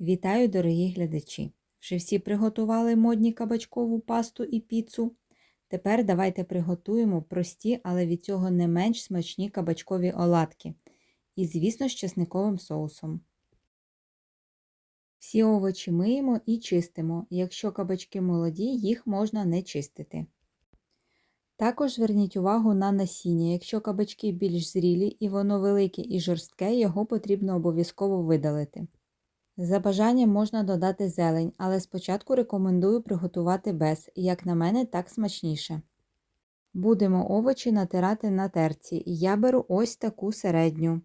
Вітаю, дорогі глядачі! Вже всі приготували модні кабачкову пасту і піцу. Тепер давайте приготуємо прості, але від цього не менш смачні кабачкові оладки. І, звісно, з чесниковим соусом. Всі овочі миємо і чистимо. Якщо кабачки молоді, їх можна не чистити. Також зверніть увагу на насіння. Якщо кабачки більш зрілі і воно велике і жорстке, його потрібно обов'язково видалити. За бажанням можна додати зелень, але спочатку рекомендую приготувати без, як на мене, так смачніше. Будемо овочі натирати на терці, я беру ось таку середню.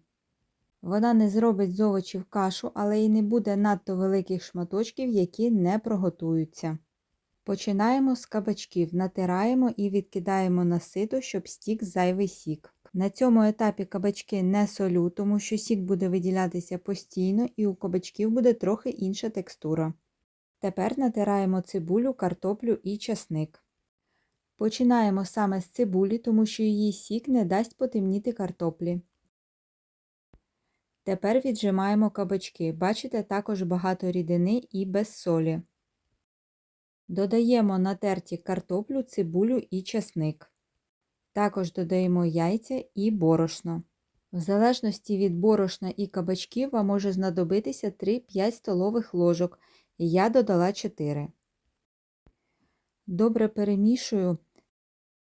Вона не зробить з овочів кашу, але й не буде надто великих шматочків, які не проготуються. Починаємо з кабачків, натираємо і відкидаємо на сито, щоб стік зайвий сік. На цьому етапі кабачки не солю, тому що сік буде виділятися постійно і у кабачків буде трохи інша текстура. Тепер натираємо цибулю, картоплю і часник. Починаємо саме з цибулі, тому що її сік не дасть потемніти картоплі. Тепер віджимаємо кабачки. Бачите, також багато рідини і без солі. Додаємо натерті картоплю, цибулю і часник. Також додаємо яйця і борошно. В залежності від борошна і кабачків вам може знадобитися 3-5 столових ложок. Я додала 4. Добре перемішую.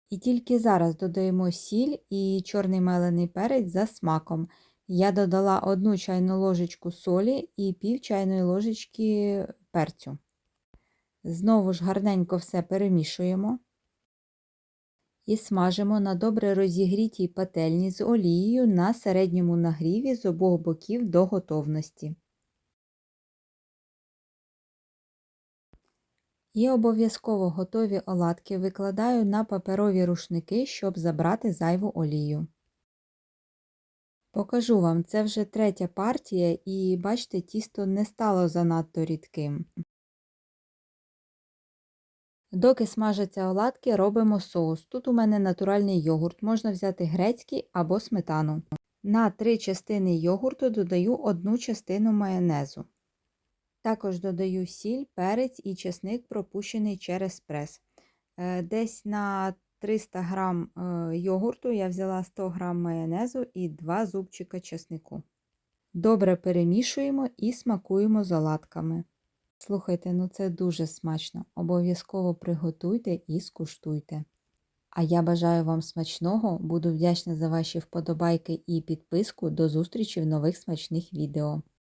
І тільки зараз додаємо сіль і чорний мелений перець за смаком. Я додала 1 чайну ложечку солі і пів чайної ложечки перцю. Знову ж гарненько все перемішуємо і смажимо на добре розігрітій пательні з олією на середньому нагріві з обох боків до готовності. І обов'язково готові оладки викладаю на паперові рушники, щоб забрати зайву олію. Покажу вам, це вже третя партія, і бачите, тісто не стало занадто рідким. Доки смажаться оладки, робимо соус. Тут у мене натуральний йогурт, можна взяти грецький або сметану. На 3 частини йогурту додаю 1 частину майонезу. Також додаю сіль, перець і чесник, пропущений через прес. Десь на 300 г йогурту я взяла 100 г майонезу і 2 зубчика чеснику. Добре перемішуємо і смакуємо з оладками. Слухайте, ну це дуже смачно. Обов'язково приготуйте і скуштуйте. А я бажаю вам смачного, буду вдячна за ваші вподобайки і підписку. До зустрічі в нових смачних відео.